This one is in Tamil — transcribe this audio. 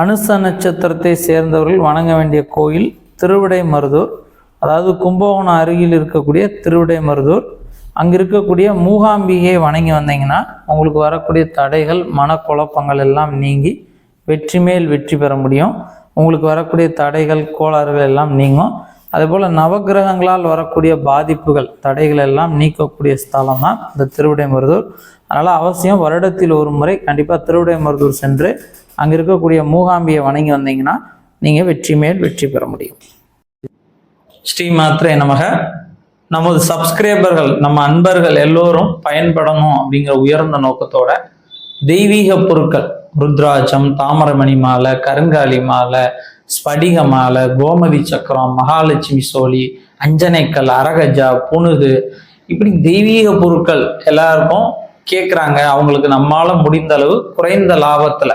அனுச நட்சத்திரத்தை சேர்ந்தவர்கள் வணங்க வேண்டிய கோயில் திருவிடை மருதூர். அதாவது கும்பகோணம் அருகில் இருக்கக்கூடிய திருவிடை மருதூர். அங்கே இருக்கக்கூடிய மூகாம்பிகையை வணங்கி வந்தீங்கன்னா உங்களுக்கு வரக்கூடிய தடைகள் மனக்குழப்பங்கள் எல்லாம் நீங்கி வெற்றி மேல் வெற்றி பெற முடியும். உங்களுக்கு வரக்கூடிய தடைகள் கோளாறுகள் எல்லாம் நீங்கும். அதேபோல் நவகிரகங்களால் வரக்கூடிய பாதிப்புகள் தடைகள் எல்லாம் நீக்கக்கூடிய ஸ்தலம் தான் இந்த திருவிடைமருதூர் அதனால் அவசியம் வருடத்தில் ஒரு முறை கண்டிப்பாக திருவிடைமருதூர் சென்று அங்கே இருக்கக்கூடிய மூகாம்பியை வணங்கி வந்தீங்கன்னா நீங்கள் வெற்றி மேல் வெற்றி பெற முடியும். ஸ்ரீ மாத்திரை நமக. நமது சப்ஸ்கிரைபர்கள் நம்ம அன்பர்கள் எல்லோரும் பயன்படணும் அப்படிங்கிற உயர்ந்த நோக்கத்தோட தெய்வீக பொருட்கள் ருத்ராட்சம் தாமரமணி மாலை கருங்காலி மாலை ஸ்படிக மாலை கோமதி சக்கரம் மகாலட்சுமி சோழி அஞ்சனைக்கல் அரகஜா புனுகு இப்படி தெய்வீக பொருட்கள் எல்லாருக்கும் கேட்குறாங்க அவங்களுக்கு நம்மால் முடிந்த அளவு குறைந்த லாபத்தில்.